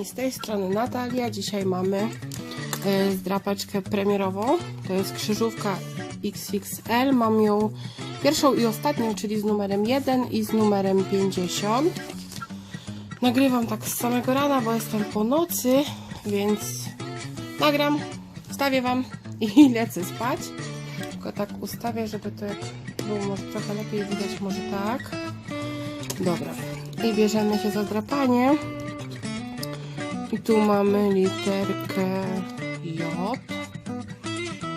kochani, z tej strony Natalia. Dzisiaj mamy e, zdrapeczkę premierową. To jest krzyżówka XXL. Mam ją pierwszą i ostatnią, czyli z numerem 1 i z numerem 50. Nagrywam tak z samego rana, bo jestem po nocy, więc nagram, wstawię Wam i lecę spać. Tylko tak ustawię, żeby to jak było może trochę lepiej widać, może tak. Dobra. I bierzemy się za drapanie. I tu mamy literkę J.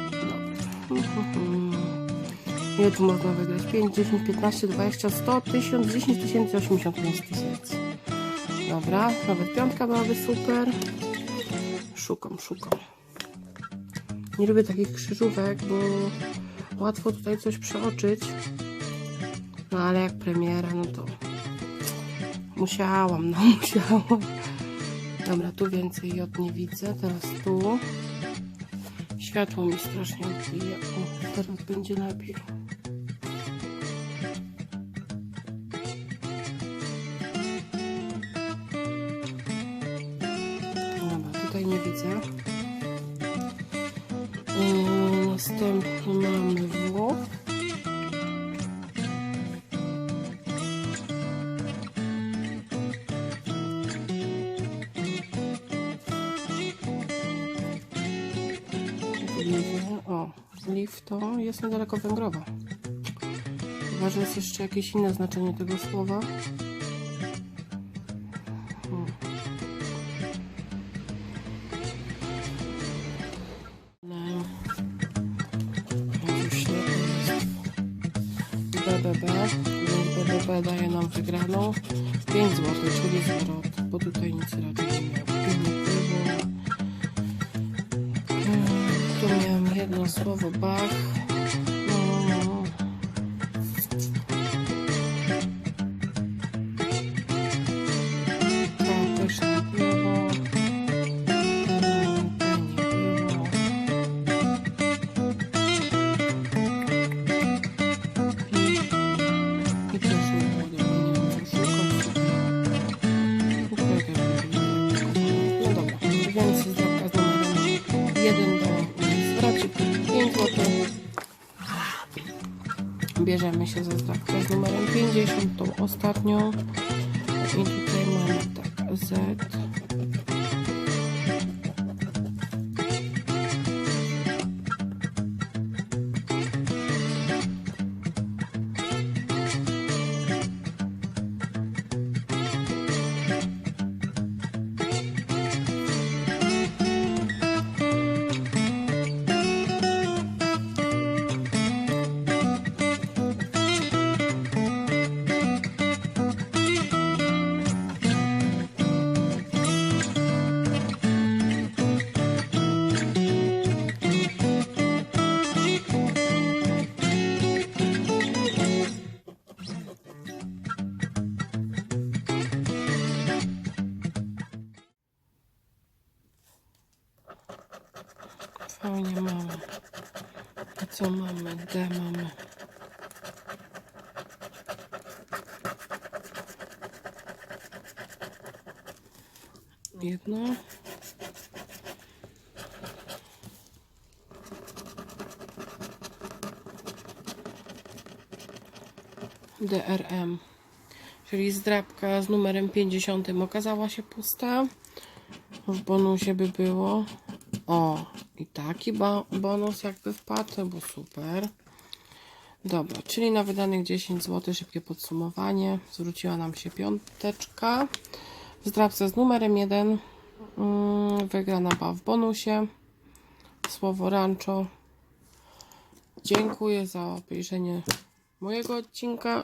Dobra. Ile tu można wygrać? 5, 10, 15, 20, 100, 1000, 10 tysięcy, 85 tysięcy. Dobra, nawet piątka byłaby super. Szukam, szukam. Nie lubię takich krzyżówek, bo łatwo tutaj coś przeoczyć. No ale jak premiera, no to musiałam, no musiałam. Dobra, tu więcej J nie widzę, teraz tu. Światło mi strasznie odbija. O, teraz będzie lepiej. Dobra, tutaj nie widzę. Yy, następnie O, liw to jest niedaleko Węgrowa. Że jest jeszcze jakieś inne znaczenie tego słowa. Hmm. BBB, więc BBB daje nam wygraną 5 zł, czyli zwrot, bo tutaj nic raczej nie miało. Słowo Bach. Bierzemy się za zdrawkę z numerem 50, tą ostatnią. I tutaj mamy tak, Z. V nie mamy. A co mamy? D mamy. Jedno. DRM. Czyli zdrabka z numerem 50 okazała się pusta. W bonusie by było. O, i taki bonus jakby wpadł, było super. Dobra, czyli na wydanych 10 zł szybkie podsumowanie. Zwróciła nam się piąteczka. W zdrabce z numerem 1 mm, wygrana była w bonusie. Słowo rancho. Dziękuję za obejrzenie mojego odcinka.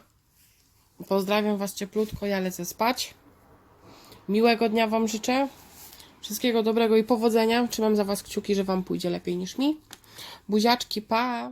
Pozdrawiam Was cieplutko, ja lecę spać. Miłego dnia Wam życzę. Wszystkiego dobrego i powodzenia. Trzymam za Was kciuki, że Wam pójdzie lepiej niż mi. Buziaczki, pa!